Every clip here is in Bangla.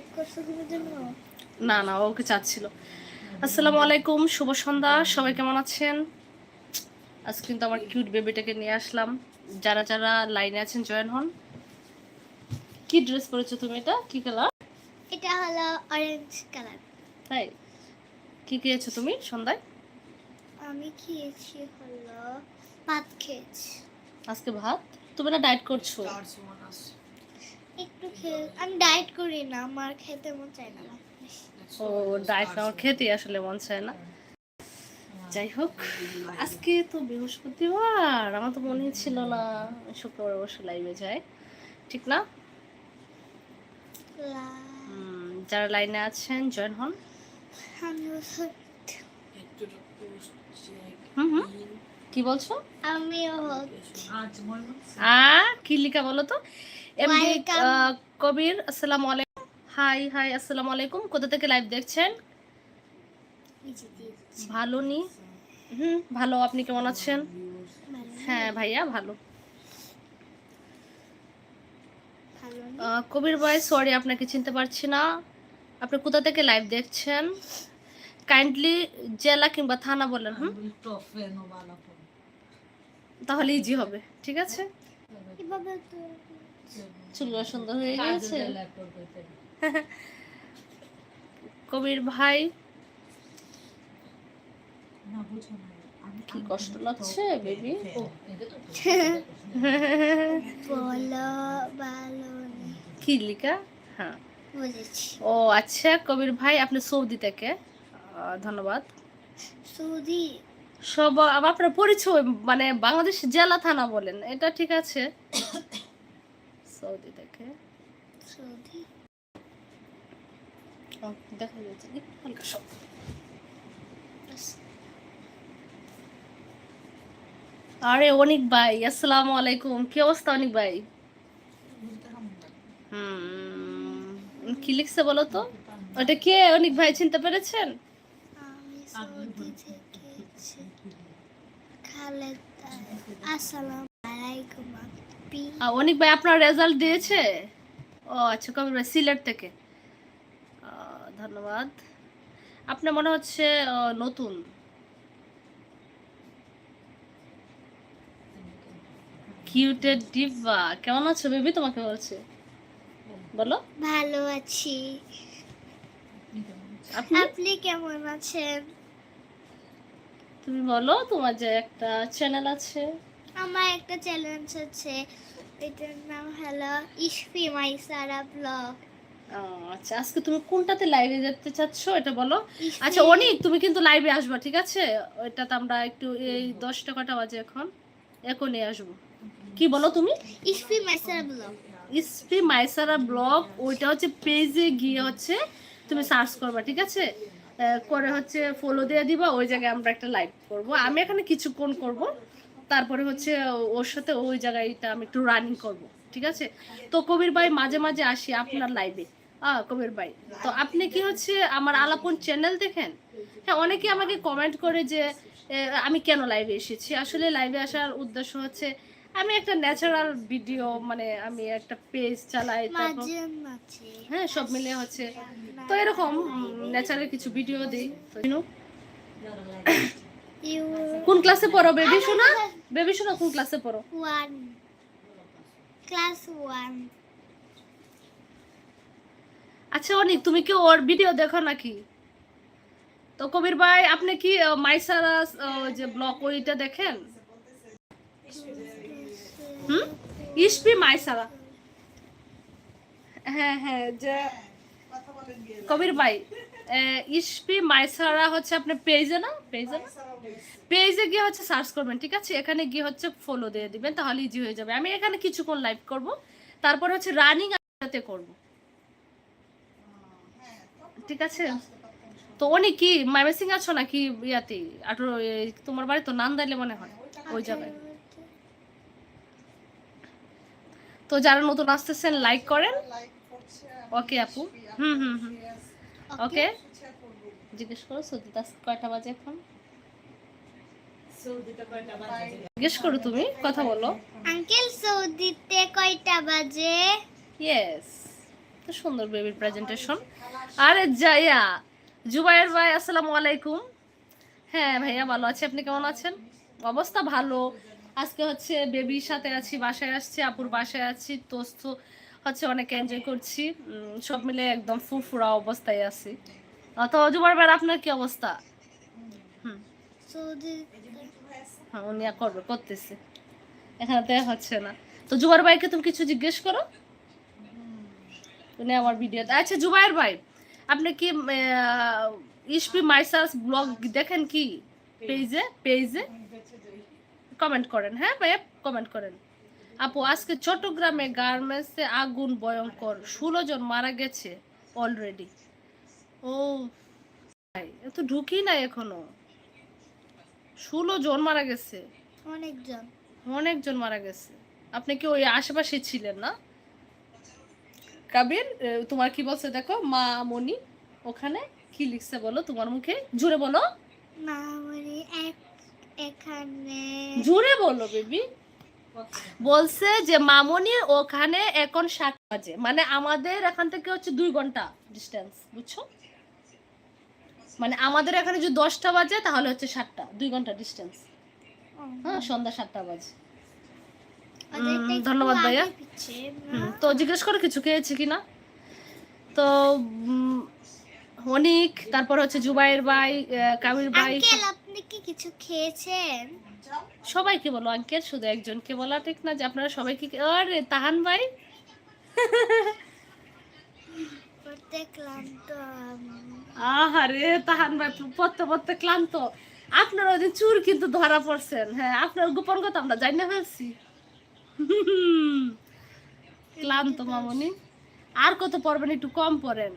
লাইক করছ তুমি জন্য না না ওকে চাচ্ছিল। আসসালামু আলাইকুম শুভ সন্ধ্যা সবাই কেমন আছেন? আজ কিন্তু আমার কিউট বেবিটাকে নিয়ে আসলাম। যারা যারা লাইনে আছেন জয়েন হন। কি ড্রেস পরেছো তুমি এটা? কি কালার এটা হলো অরেঞ্জ কালার তাই? কি খেয়েছো তুমি সন্ধ্যায়? আমি খেয়েছি হলো ভাত খেয়েছি। আজকে ভাত? তুমি না ডায়েট করছ? একটু খেয়ে আমি ডায়েট করি না আমার খেতে মন চায় না ও ডায়েট আমার খেতে আসলে মন চায় না। যাই হোক আজকে তো বৃহস্পতিবার আমার তো মনে ছিল না শুক্রবার অবশ্য লাইভে যায় ঠিক না? যারা লাইনে আছেন জয়েন হন। আমি হচ্ছে- হুম হুম। কি বলছো? আমিও হচ্ছে আ কি লিখা বলো তো? এমডি. কবির আসসালামু আলাইকুম। হাই হাই আসসালামু আলাইকুম। কোথা থেকে লাইভ দেখছেন? ভালো নি? হুম ভালো। আপনি কেমন আছেন? হ্যাঁ ভাইয়া ভালো। ভালো না? আহ, কবির ভাই সরি আপনাকে চিনতে পারছি না। আপনি কোথা থেকে লাইভ দেখছেন? কাইন্ডলি জেলা কিংবা থানা বলেন হুম? তাহলে ইজি হবে ঠিক আছে? চুলগুলো সুন্দর হয়ে গেছে। কবির ভাই। কি কষ্ট লাগছে বেবি। কি লিখা? হ্যাঁ। ও আচ্ছা কবির ভাই আপনি সৌদি থেকে। আহ, ধন্যবাদ। সৌদি? সব আপনার পরিচয় মানে বাংলাদেশ জেলা থানা বলেন এটা ঠিক আছে? সৌদি থেকে। সৌদি দেখা যাচ্ছে। কি হালকা সব। আরে অনিক ভাই আসসালামু আলাইকুম। কি অবস্থা অনিক ভাই? হুম কি লিখছে বলো তো? ওটা কে? অনিক ভাই চিনতে পেরেছেন? আসসালামু আলাইকুম অনিক ভাই আপনার রেজাল্ট দিয়েছে? ও আচ্ছা কবে সিলেট থেকে। ধন্যবাদ। আপনার মনে হচ্ছে নতুন? কিউটেড ডিভা কেমন আছো বেবি? তোমাকে বলছে। বলো। ভালো আছি। আপনি? কেমন আছেন? তুমি বলো তোমার যে একটা চ্যানেল আছে। আমার একটা চ্যালেঞ্জ আছে। এটার নাম হলো ইশফি মাইসারা ব্লগ আচ্ছা আজকে তুমি কোনটাতে লাইভে যেতে চাচ্ছ এটা বলো। আচ্ছা অনিক তুমি কিন্তু লাইভে আসবা ঠিক আছে? ওইটাতে আমরা একটু এই দশটা কটা বাজে এখন। এখনই আসব। কি বলো তুমি? ইশফি মাইসারা ব্লগ ইসপি মাইসারা ব্লগ ওইটা হচ্ছে পেজে গিয়ে হচ্ছে তুমি সার্চ করবা ঠিক আছে? করে হচ্ছে ফলো দিয়ে দিবা ওই জায়গায় আমরা একটা লাইভ করব। আমি এখানে কিছুক্ষণ করব। তারপরে হচ্ছে ওর সাথে ওই জায়গায়টা আমি একটু রানিং করব ঠিক আছে? তো কবির ভাই মাঝে মাঝে আসি আপনার লাইভে কবির ভাই তো আপনি কি হচ্ছে আমার আলাপন চ্যানেল দেখেন? হ্যাঁ অনেকে আমাকে কমেন্ট করে যে আমি কেন লাইভে এসেছি? আসলে লাইভে আসার উদ্দেশ্য হচ্ছে আমি একটা ন্যাচারাল ভিডিও মানে আমি একটা পেজ চালাই হ্যাঁ সব মিলে হচ্ছে। তো এরকম ন্যাচারাল কিছু ভিডিও দিই। তো কোন ক্লাসে পড়ো বেবি শোনা? বেবি শোনা কোন ক্লাসে পড়ো? ওয়ান ক্লাস ওয়ান আচ্ছা অনিক তুমি কি ওর ভিডিও দেখো নাকি? তো কবির ভাই আপনি কি মাইসারা যে ব্লগ ওইটা দেখেন? হুম? ইসপি মাইসারা। হ্যাঁ হ্যাঁ যে কবির ভাই ইসপি মাইসারা হচ্ছে আপনার পেজে না? পেজে না? পেজে গিয়ে হচ্ছে সার্চ করবেন ঠিক আছে? এখানে গিয়ে হচ্ছে ফলো দিয়ে দিবেন তাহলে ইজি হয়ে যাবে। আমি এখানে কিছুক্ষণ লাইভ করব তারপর হচ্ছে রানিং সাথে করব। ঠিক আছে? তো অনেক কি মাইমেসিং আছো নাকি ইয়াতে? আটো তোমার বাড়ি তো নান্দাইলে মনে হয় ওই জায়গায়। তো যারা নতুন আসতেছেন লাইক করেন। ওকে আপু? হুম হুম হুম। ওকে? জিজ্ঞেস করো সৌদিতে আজকে কয়টা বাজে এখন? জিজ্ঞেস করো তুমি কথা বলো। আঙ্কেল সৌদিতে কয়টা বাজে? ইয়েস সুন্দর বেবির প্রেজেন্টেশন আরে জাইয়া জুবাইর ভাই আসসালামু আলাইকুম। হ্যাঁ ভাইয়া ভালো আছি। আপনি কেমন আছেন? অবস্থা ভালো। আজকে হচ্ছে বেবির সাথে আছি বাসায় আসছি আপুর বাসায় আছি তোস্ত হচ্ছে অনেক এনজয় করছি। সব মিলে একদম ফুরফুরা অবস্থায় আছি। তো জুবাইর ভাই আপনার কি অবস্থা? হুম। হ্যাঁ উনি করবে করতেছে। এখানে তো হচ্ছে না। তো জুবাইর ভাইকে তুমি কিছু জিজ্ঞেস করো? উনি আমার ভিডিওতে আচ্ছা জুবাইর ভাই আপনি কি ইসপি মাইসাস ব্লগ দেখেন কি? পেজে পেজে কমেন্ট করেন হ্যাঁ ভাইয়া? কমেন্ট করেন। আপু আজকে চট্টগ্রামে গার্মেন্টসে আগুন ভয়ঙ্কর। ষোলো জন মারা গেছে অলরেডি ও ভাই এ তো ঢুকি না এখনও। ষোলো জন মারা গেছে। অনেকজন অনেকজন মারা গেছে। আপনি কি ওই আশেপাশে ছিলেন না? কাবির তোমার কি বলছে দেখো মা মনি ওখানে কি লিখছে বলো? তোমার মুখে জোরে বলো। না মানে এক এখানে জোরে বলো বেবি। বলছে যে মামনির ওখানে এখন সাত বাজে। মানে আমাদের এখান থেকে হচ্ছে দুই ঘণ্টা ডিস্টেন্স বুঝছ? মানে আমাদের এখানে যদি দশটা বাজে তাহলে হচ্ছে সাতটা দুই ঘণ্টা ডিস্টেন্স হ্যাঁ সন্ধ্যা সাতটা বাজে। একটু ধন্যবাদ ভাইয়া। তো জিজ্ঞেস করো কিছু খেয়েছি কিনা? তো অনিক তারপর হচ্ছে জুবাইর ভাই কাবির ভাই। আপনি কি কিছু খেয়েছেন? সবাইকে বলো আঙ্কেল শুধু একজনকে বলা ঠিক না যে আপনারা সবাইকে আরে তাহান ভাই? আহারে তাহান ভাই পড়তে পড়তে ক্লান্ত। আপনার ওই চুর কিন্তু ধরা পড়ছেন। হ্যাঁ আপনার গোপন কথা আমরা জানি না ফেলছি। ক্লান্ত মামনি। আর কত পড়বেন একটু কম পড়েন।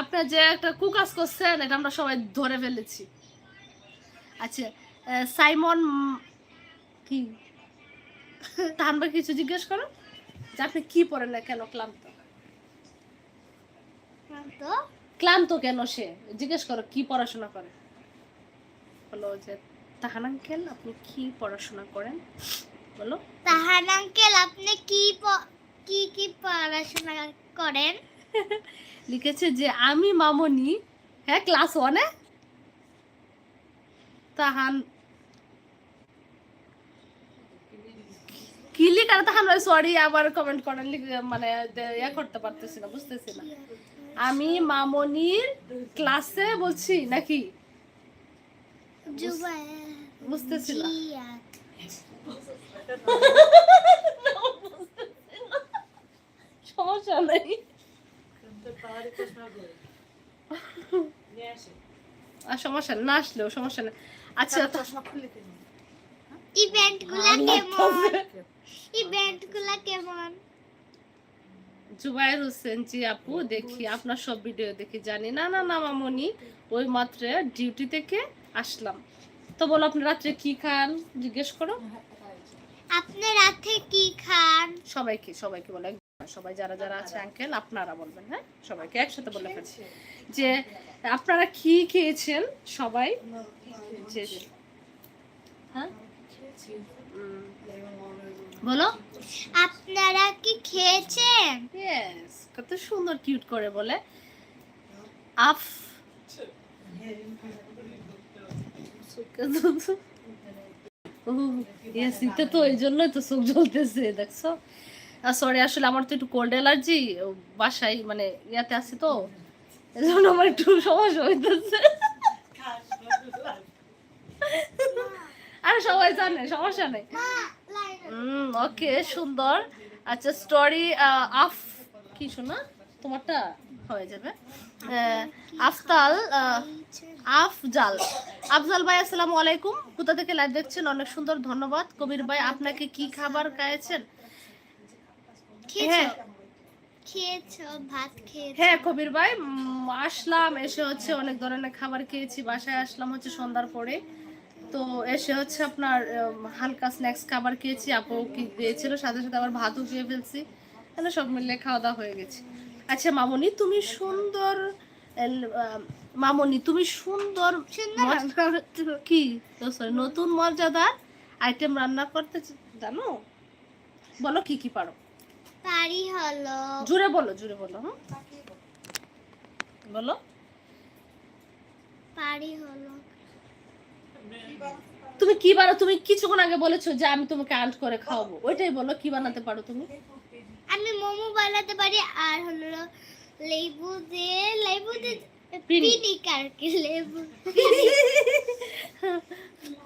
আপনার যে একটা কুকাস করছেন এটা আমরা সবাই ধরে ফেলেছি। আচ্ছা সাইমন কি? তাহান ভাই কিছু জিজ্ঞেস করো। যে আপনি কি পড়েন না কেন ক্লান্ত? তো ক্লান্ত কেন সে? জিজ্ঞেস করো কি পড়াশোনা করে? বলো যে তাহান আঙ্কেল আপনি কি পড়াশোনা করেন? বলো। তাহার আঙ্কেল আপনি কি কি কি পড়াশোনা করেন? লিখেছে যে আমি মামনি হ্যাঁ ক্লাস ওয়ানে? তাহান কি লিখা তাহান সরি আবার কমেন্ট করেন লিখ- মানে ইয়ে করতে পারতেছি না বুঝতেছি না। আমি মামনির ক্লাসে বলছি নাকি? বুঝতেছি না। সমস্যা নেই। আর সমস্যা না আসলেও সমস্যা নেই। আচ্ছা ইভেন্টগুলা কেমন? ইভেন্টগুলা কেমন? জুবাইর হোসেন জি আপু দেখি আপনার সব ভিডিও দেখি জানি। না না না মামনি ওই মাত্র ডিউটি থেকে আসলাম। তো বলো আপনি রাত্রে কি খান? জিজ্ঞেস করো। আপনি রাতে কি খান? সবাইকে সবাইকে বলে সবাই যারা যারা আছে আঙ্কেল আপনারা বলবেন হ্যাঁ? সবাইকে একসাথে বলে ফেলছি। যে আপনারা কি খেয়েছেন? সবাই? যে। হ্যাঁ? বলো। আপনারা কি খেয়েছেন? ইয়েস কত সুন্দর কিউট করে বলে। আফ। ইয়েস এটা তো এই জন্যই তো চোখ জ্বলতেছে দেখছ? সরি আসলে আমার তো একটু কোল্ড অ্যালার্জি বাসায় মানে ইয়াতে আছে তো এই জন্য আমার একটু সমস্যা হইতেছে। আরে সবাই জানে সমস্যা নেই। ওকে সুন্দর। আচ্ছা স্টোরি আফ কি শোনা? তোমারটা হয়ে যাবে। আফতাল আফজাল। আফজাল ভাই আসসালামু আলাইকুম। কোথা থেকে লাইভ দেখছেন? অনেক সুন্দর ধন্যবাদ। কবির ভাই আপনাকে কি খাবার খাইয়েছেন? হ্যাঁ। হ্যাঁ কবির ভাই আসলাম এসে হচ্ছে অনেক ধরনের খাবার খেয়েছি বাসায় আসলাম হচ্ছে সন্ধ্যার পরে। তো এসে হচ্ছে আপনার হালকা স্ন্যাক্স খাবার খেয়েছি আপু কি দিয়েছিল সাথে সাথে আবার ভাতও খেয়ে ফেলছি। তাহলে সব মিলে খাওয়া দাওয়া হয়ে গেছে। আচ্ছা মামনি তুমি সুন্দর মামনি তুমি সুন্দর কি? সরি নতুন মর্যাদার আইটেম রান্না করতে জানো? বলো কি কি পারো? পারি হলো। জুড়ে বলো জুড়ে বলো হুম? বলো। পারি হলো তুমি কি বানাও তুমি কিছুক্ষণ আগে বলেছ যে আমি তোমাকে আন্ট করে খাওয়াবো। ওইটাই বলো কি বানাতে পারো তুমি? আমি মোমো বানাতে পারি আর হলো লেবু দিয়ে লেবু দিয়ে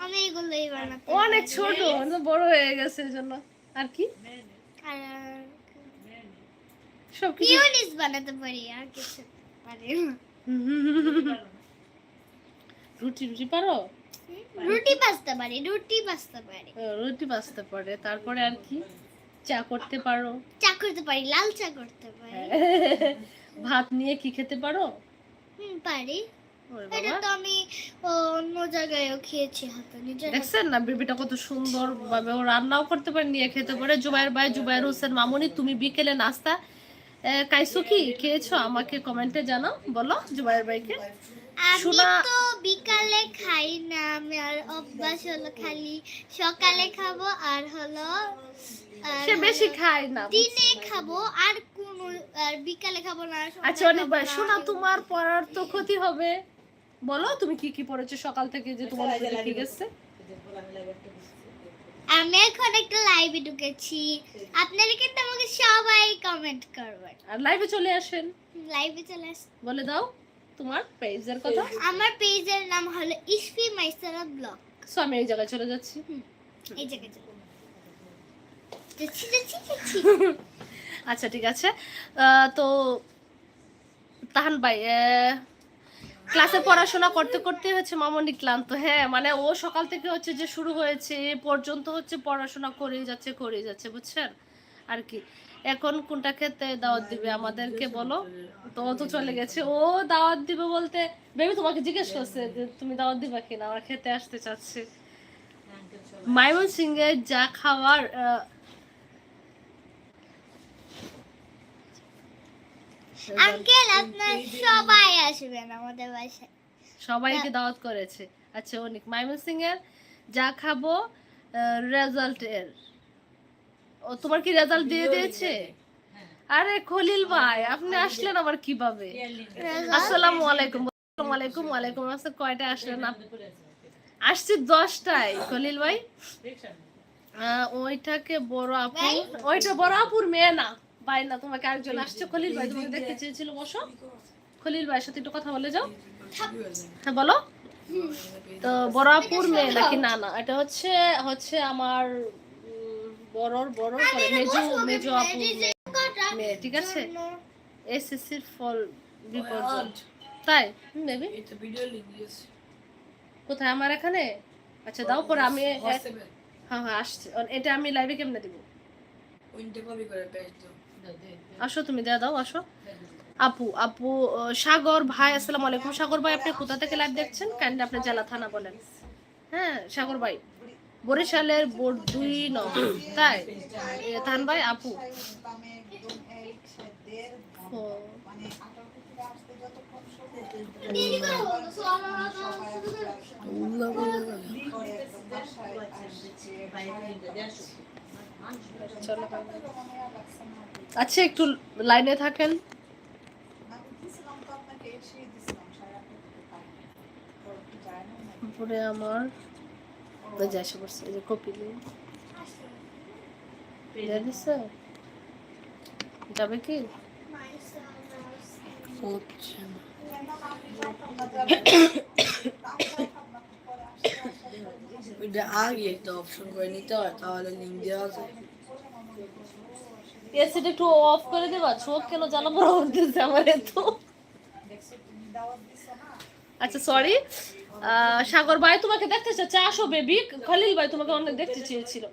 আমি এগুলোই বানাতে অনেক ছোট বড় হয়ে গেছে এজন্য আর কি? সব কিছু বানাতে পারি আর কিছু পারি রুটি রুটি পারো? রুটি বাজতে পারি রুটি বাজতে পারি রুটি বাঁচতে পারে তারপরে আর কি? চা করতে পারো। চা করতে পারি লাল চা করতে পারি। ভাত নিয়ে কি খেতে পারো? পারি। ওরে এটা তো আমি অন্য জায়গায়ও খেয়েছি হাতে নিজের দেখছেন না বেবিটা কত সুন্দর ভাবে ও রান্নাও করতে পারে নিয়ে খেতে পারে। জুবাইর ভাই জুবাইর হোসেন মামুনি তুমি বিকেলে নাস্তা খাইছো কি? খেয়েছো? আমাকে কমেন্টে জানাও বলো জুবাইর ভাইকে। আমি শোনা- তো বিকালে খাই না আমি আর অভ্যাস হলো খালি সকালে খাব আর হলো সে বেশি খায় না দিনে খাব আর কোন আর বিকালে খাব না আচ্ছা অনেক ভাই শোনা তোমার পড়ার তো ক্ষতি হবে। বলো তুমি কি কি পড়েছো সকাল থেকে যে তোমার কি গেছে আমি এখন একটা লাইভে ঢুকেছি। আপনারা কিন্তু আমাকে সবাই কমেন্ট করবেন। আর লাইভে চলে আসেন। লাইভে চলে আস বলে দাও। তোমার পেজের কথা? আমার পেজের নাম হলো ইসফি মাইসারা ব্লগ। সো আমি এই জায়গায় চলে যাচ্ছি। এই জায়গায় চলে যাচ্ছি। যাচ্ছি যাচ্ছি আচ্ছা ঠিক আছে। আহ, তো তাহান ভাই আহ, ক্লাসে পড়াশোনা করতে করতে হচ্ছে মামনি ক্লান্ত। হ্যাঁ মানে ও সকাল থেকে হচ্ছে যে শুরু হয়েছে পর্যন্ত হচ্ছে পড়াশোনা করেই যাচ্ছে করেই যাচ্ছে বুঝছেন? আর কি। এখন কোনটা খেতে দাওয়াত দিবে আমাদেরকে বলো? তো ও তো চলে গেছে। ও দাওয়াত দিবে বলতে বেবি তোমাকে জিজ্ঞেস করছে যে তুমি দাওয়াত দিবা কিনা? আমার খেতে আসতে চাচ্ছে। মাইমন সিং এর যা খাওয়ার আহ, আঙ্কেল আপনার সবাই আসবেন আমাদের বাসায়। সবাইকে দাওয়াত করেছে। আচ্ছা অনেক। মাইমন সিং এর যা খাব রেজাল্ট এর। ও তোমার কি রেজাল্ট দিয়ে দিয়েছে? আরে খলিল ভাই আপনি আসলেন আবার কীভাবে? আসসালামু আলাইকুম আসসালামু আলাইকুম ওয়ালাইকুম আসসালাম কয়টা আসলেন আসছি দশটায়। খলিল ভাই? ওইটাকে বড় আপু ওইটা বড় আপুর মেয়ে না। ভাই না তোমাকে আরেকজন আসছে। খলিল ভাই তোমাকে দেখতে চেয়েছিল বসো। খলিল ভাইয়ের সাথে একটু কথা বলে যাও। হ্যাঁ বলো। তো বড় আপুর মেয়ে নাকি না না? এটা হচ্ছে হচ্ছে আমার বড়র বড় করে। মেজু মেজু আপুর মেয়ে মেয়ে, ঠিক আছে? এসএসসির ফল বিপর্যয়। তাই? নেবে কোথায়? আমার এখানে? আচ্ছা দাও পরে আমি হ্যাঁ হ্যাঁ আসছে। এটা আমি লাইভে কেমনে দিব? আসো তুমি দেয়া দাও আসো। আপু আপু সাগর ভাই আসসালামু আলাইকুম। সাগর ভাই আপনি কোথা থেকে লাইভ দেখছেন? কাইন্ডলি আপনি জেলা থানা বলেন। হ্যাঁ সাগর ভাই। বরিশালের বোর্ড দুই ন। তাই এ, থান ভাই আপু? আচ্ছা একটু লাইনে থাকেন। উপরে আমার পড়ছে যে দিয়ে দিছে যাবে কি আগে একটা অপশন করে নিতে হয় তাহলে লিঙ্ক দেওয়া যায় এসিটা একটু অফ করে দেবা চোখ কেন জ্বালা পড়া উঠতেছে আমার এত আচ্ছা সরি সাগর ভাই, তোমাকে দেখতে চাচ্ছে। আসো বেবি খলিল ভাই তোমাকে অনেক দেখতে চেয়েছিল।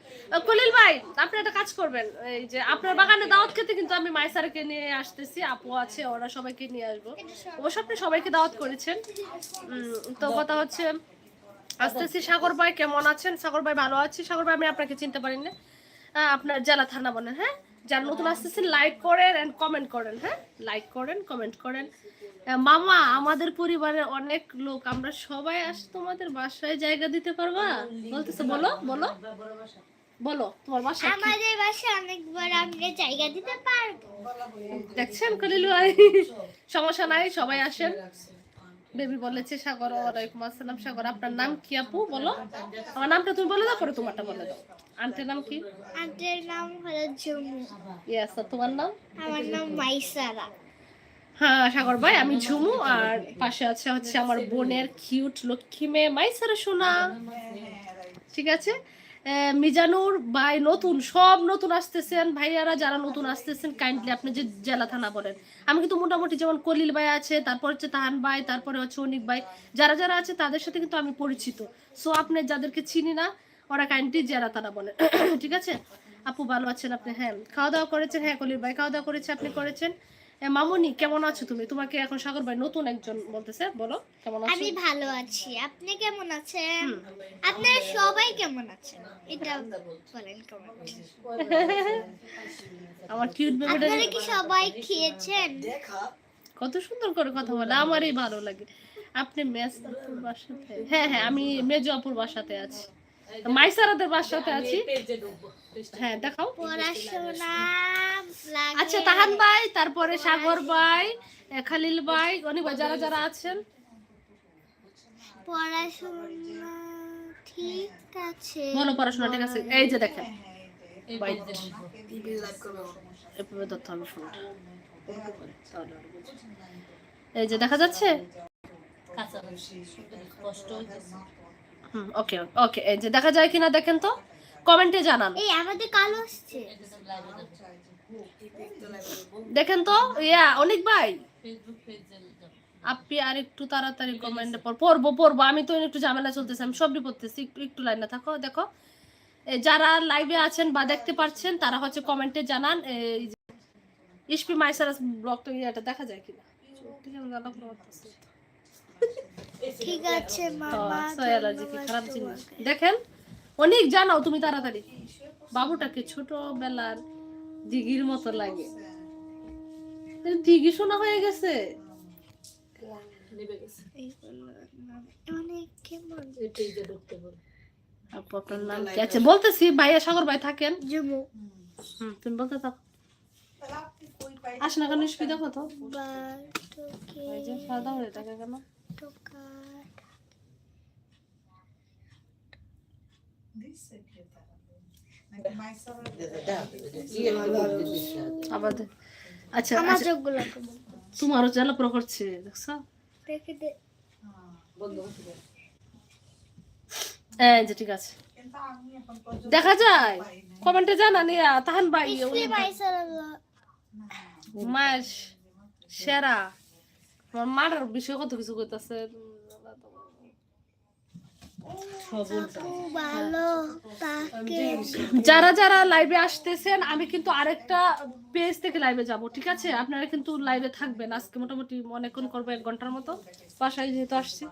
খলিল ভাই, আপনি একটা কাজ করবেন। এই যে আপনার বাগানে দাওয়াত খেতে কিন্তু আমি মাইসারকে নিয়ে আসতেছি। আপু আছে, ওরা সবাইকে নিয়ে আসব। অবশ্য আপনি সবাইকে দাওয়াত করেছেন। তো কথা হচ্ছে, আসতেছি। সাগর ভাই, কেমন আছেন? সাগর ভাই, ভালো আছি? সাগর ভাই, আমি আপনাকে চিনতে পারি না। আপনার জেলা থানা বলেন হ্যাঁ? যার নতুন আসতেছেন লাইক করেন এন্ড কমেন্ট করেন হ্যাঁ? লাইক করেন কমেন্ট করেন। মামা আমাদের পরিবারের অনেক লোক আমরা সবাই আস তোমাদের বাসায় জায়গা দিতে পারবা? বলতেছে বলো বলো। বলো তোমার বাসা আমাদের বাসায় অনেক বড় আমরা জায়গা দিতে পারব। দেখছেন ভাই? সমস্যা নাই সবাই আসেন। বেবি বলেছে সাগর ওয়ালাইকুম আসসালাম। সাগর আপনার নাম কি আপু? বলো। আমার নামটা তুমি বলে দাও পরে তোমারটা বলে দাও। আন্টির নাম কি? আন্টির নাম হলো ঝুমু। ইয়েস তোমার নাম? আমার নাম মাইসারা। হ্যাঁ সাগর ভাই, আমি ঝুমু আর পাশে আছে হচ্ছে আমার বোনের কিউট লক্ষ্মী মেয়ে মাইসারা সোনা। ঠিক আছে? মিজানুর ভাই নতুন, সব নতুন আসতেছেন। ভাইয়ারা যারা নতুন আসতেছেন কাইন্ডলি আপনি যে জেলা থানা বলেন। আমি কিন্তু মোটামুটি যেমন কলিল ভাই আছে, তারপর হচ্ছে তাহান ভাই, তারপরে হচ্ছে অনিক ভাই। যারা যারা আছে, তাদের সাথে কিন্তু আমি পরিচিত। সো আপনি যাদেরকে চিনি না, ওরা কাইন্ডলি জেলা থানা বলেন। ঠিক আছে? আপু, ভালো আছেন আপনি? হ্যাঁ খাওয়া দাওয়া করেছেন? হ্যাঁ কলিল ভাই খাওয়া দাওয়া করেছে, আপনি করেছেন? মামুনি কেমন আছো তুমি? তোমাকে এখন সাগর ভাই নতুন একজন বলতেছে। বলো কেমন আছো? আমি ভালো আছি। আপনি কেমন আছেন? আপনারা সবাই কেমন আছেন? এটা বলেন কমেন্ট আমার কিউট বেবিটা আপনারা কি সবাই খেয়েছেন? কত সুন্দর করে কথা বলে আমারই ভালো লাগে। আপনি মেজ আপুর বাসাতে হ্যাঁ হ্যাঁ আমি মেজো আপুর বাসাতে আছি। মাইসারাদের বাসাতে আছি। হ্যাঁ দেখাও। আচ্ছা তাহান ভাই তারপরে সাগর ভাই খালিল ভাই অনেক ভাই যারা যারা আছেন। পড়াশোনা ঠিক আছে। বলো পড়াশোনা ঠিক আছে। এই যে দেখেন। এভাবে ধরতে হবে ফোনটা। এই যে দেখা যাচ্ছে? হুম ওকে ওকে এই যে দেখা যায় কিনা দেখেন তো কমেন্টে জানান। এই আমাদের কালো আসছে। দেখেন তো ইয়া অনেক ভাই। আপনি আর একটু তাড়াতাড়ি কমেন্টে পর পড়ব পড়ব আমি তো একটু ঝামেলা চলতেছে আমি সবই পড়তেছি একটু একটু লাইনে থাকো দেখো। যারা লাইভে আছেন বা দেখতে পাচ্ছেন তারা হচ্ছে কমেন্টে জানান এই ইসপি মাইসারাস ব্লগটা ইয়েটা দেখা যায় কিনা? ঠিক আছে জানা কোনো পারতেছি না। ঠিক আছে মামা so কি খারাপ জিনিস। দেখেন অনেক জানাও তুমি তাড়াতাড়ি। বাবুটাকে ছোটবেলার দিঘির মতো লাগে। দিঘি শোনা হয়ে গেছে। অনেক আপনার নাম কি? আচ্ছা বলতেছি ভাইয়া সাগর ভাই থাকেন? জুমু। হুম তুমি বলতে থাকো আস না কেন ইস্পি দেখো তো। বাটুকে সাদা হয়ে থাকে কেন? আচ্ছা আচ্ছা, তোমারও জ্বালাপোড়া করছে দেখছ? এই যে ঠিক আছে। দেখা যায়। কমেন্টে জানা নিয়া তাহান ভাই মায়ের সেরা। আমার মার বিষয়ে কত কিছু কইতাছে যারা যারা লাইভে আসতেছেন, আমি কিন্তু আরেকটা পেজ থেকে লাইভে যাব, ঠিক আছে? আপনারা কিন্তু লাইভে থাকবেন। আজকে মোটামুটি অনেকক্ষণ করব, এক ঘণ্টার মতো। বাসায় যেহেতু আসছি।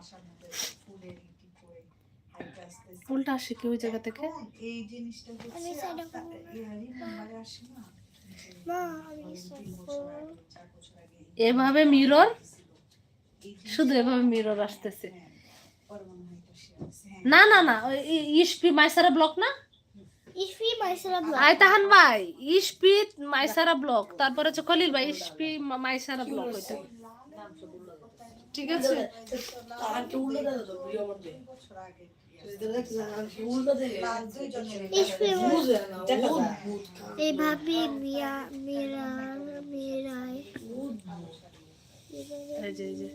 উল্টা আসে কি ওই জায়গা থেকে? এই জিনিসটা এভাবে মিরর শুধু এভাবে মিরর আসতেছে। না না না ওই ইসপি মাইসারা ব্লক না? ইসলি মাইসারাল্লাহ আয় তাহান ভাই ইসপি মাইসারা ব্লক তারপরে হচ্ছে খলিল ভাই ইসপি মাইসারা ব্লক ওইটা। ঠিক আছে? আন্টি উল্টো দেয় তো প্রিয় মধ্যে দেখছেন আন্টি উল্টো দেয় ইসলি বুঝে না দেখা যায় এভাবে মিয়া মিরার মিরাই এই যে এই যে।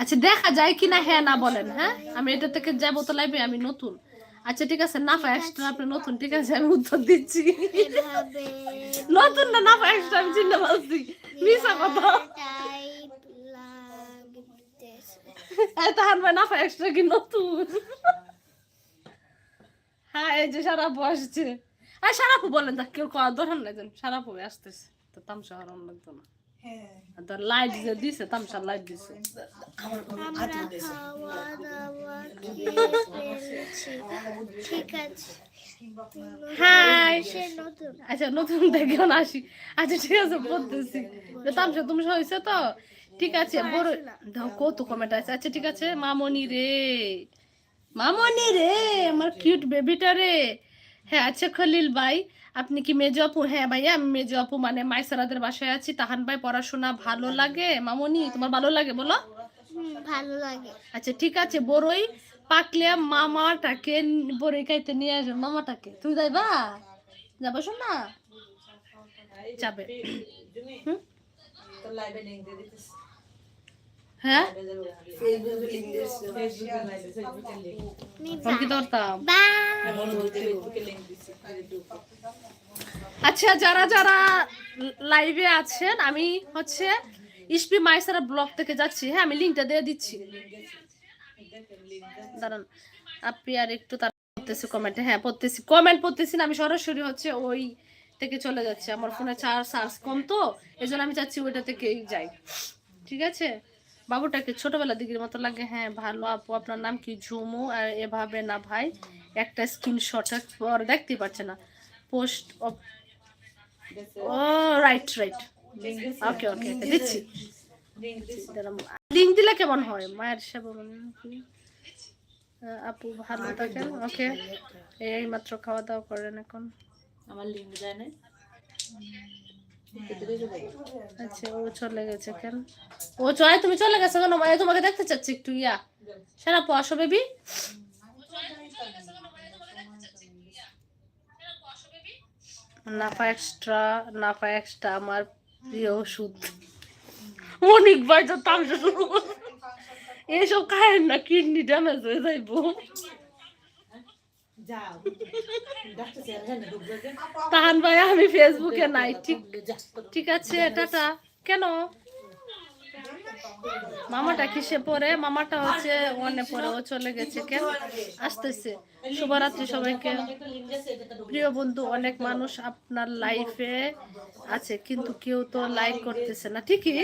আচ্ছা দেখা যায় কিনা হ্যাঁ না বলেন হ্যাঁ? আমি এটা থেকে যাব তো লাইভে আমি নতুন। আচ্ছা ঠিক আছে, নাফা এক্সট্রা আপনি নতুন, ঠিক আছে, আমি উত্তর দিচ্ছি। নতুন না, নাফা এক্সট্রা আমি চিন্তা পাচ্ছি মিশা কথা তাহার ভাই, নাফা এক্সট্রা কি নতুন? হ্যাঁ এই যে সারাপু আসছে। আর, সারাপু বলেন, তা কেউ দরকার নাই যেন সারাপু আসতেছে। তো তামসা হরণ লাগতো না। লাইট যে দিছে তামসা লাইট দিছে। আচ্ছা নতুন আসি। আচ্ছা ঠিক আছে বলতেছি। তামসা তুমি হয়েছে তো? ঠিক আছে বড় কত কমেন্ট আছে। আচ্ছা ঠিক আছে মামনি রে। মামনি রে আমার কিউট বেবিটা রে। হ্যাঁ আচ্ছা খলিল ভাই আপনি কি মেজো আপু? হ্যাঁ ভাইয়া আমি মেজো আপু মানে মাইসারাদের বাসায় আছি। তাহান ভাই পড়াশোনা ভালো লাগে? মামনি তোমার ভালো লাগে বলো? ভালো লাগে। আচ্ছা ঠিক আছে বড়ই পাকলে মামাটাকে বড়ই খাইতে নিয়ে আসবে। মামাটাকে? তুই যাইবা? যাব শোনা যাবে। হুম? কি ধরতাম? দিছি আচ্ছা যারা যারা লাইভে আছেন আমি হচ্ছে ইসপি মাইসারা ব্লগ থেকে যাচ্ছি। হ্যাঁ আমি লিঙ্কটা দিয়ে দিচ্ছি। দাঁড়ান আপনি আর একটু তার পড়তেছি কমেন্টে হ্যাঁ পড়তেছি। কমেন্ট পড়তেছি না আমি সরাসরি হচ্ছে ওই থেকে চলে যাচ্ছি। আমার ফোনে চার্জ চার্জ কম তো এই জন্য আমি চাচ্ছি ওইটা থেকেই যাই। ঠিক আছে? বাবুটাকে ছোটবেলা দিকের মতো লাগে হ্যাঁ ভালো আপু আপনার নাম কি? ঝুমু আর এভাবে না ভাই একটা স্ক্রিনশট পর দেখতেই পাচ্ছে না। পোস্ট ও রাইট রাইট ওকে ওকে দিচ্ছি। লিঙ্ক দিলে কেমন হয়? মায়ের সেবা আপু ভালো থাকেন ওকে এই মাত্র খাওয়া দাওয়া করেন এখন। আমার লিংক যায় না আচ্ছা ও চলে গেছে কেন? ও চয় তুমি চলে কেন? তোমাকে দেখতে চাচ্ছি একটু, ইয়া। সেরা baby? Napa extra Napa extra আমার প্রিয় ওষুধ। অনেক ভাই তো। এইসব খায়েন না, কিডনি ড্যামেজ হয়ে যাইব যাও ডাক্তার স্যার হ্যাঁ ঢুকবে যে তাহান ভাই, আমি ফেসবুকে নাই, ঠিক ঠিক আছে, টাটা। কেন? মামাটা কিসে পরে মামাটা হচ্ছে ওয়ানে পরে ও চলে গেছে, কেন? আসতেছে। শুভরাত্রি সবাইকে। প্রিয় বন্ধু, অনেক মানুষ আপনার লাইফে আছে, কিন্তু কেউ তো লাইক করতেছে না, ঠিকই?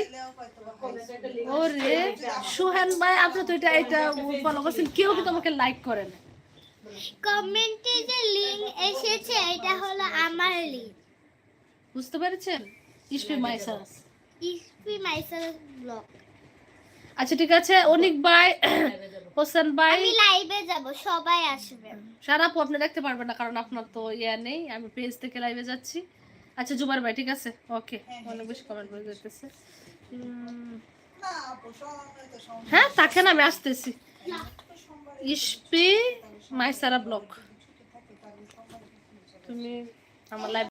ওরে, সুহান ভাই, আপনি তো এটা এটা ফলো করছেন, কেউ কিন্তু আমাকে লাইক করে না? কমেন্টে যে লিংক এসেছে এটা হলো আমার লিংক বুঝতে পেরেছেন? ইসপি মাইসাস ইসপি মাইসেল। ব্লগ। আচ্ছা ঠিক আছে অনিক ভাই হোসেন ভাই। আমি লাইভে যাব সবাই আসবে। সারাপু আপনি দেখতে পারবেন না কারণ আপনার তো ইয়া নেই আমি পেজ থেকে লাইভে যাচ্ছি। আচ্ছা জুবার ভাই ঠিক আছে? ওকে অনেক বেশি কমেন্ট করে আপু তো সময় হ্যাঁ তাকে না আমি আসতেছি। ইসপি মাইসারা ব্লক। তুমি আমার লাইভ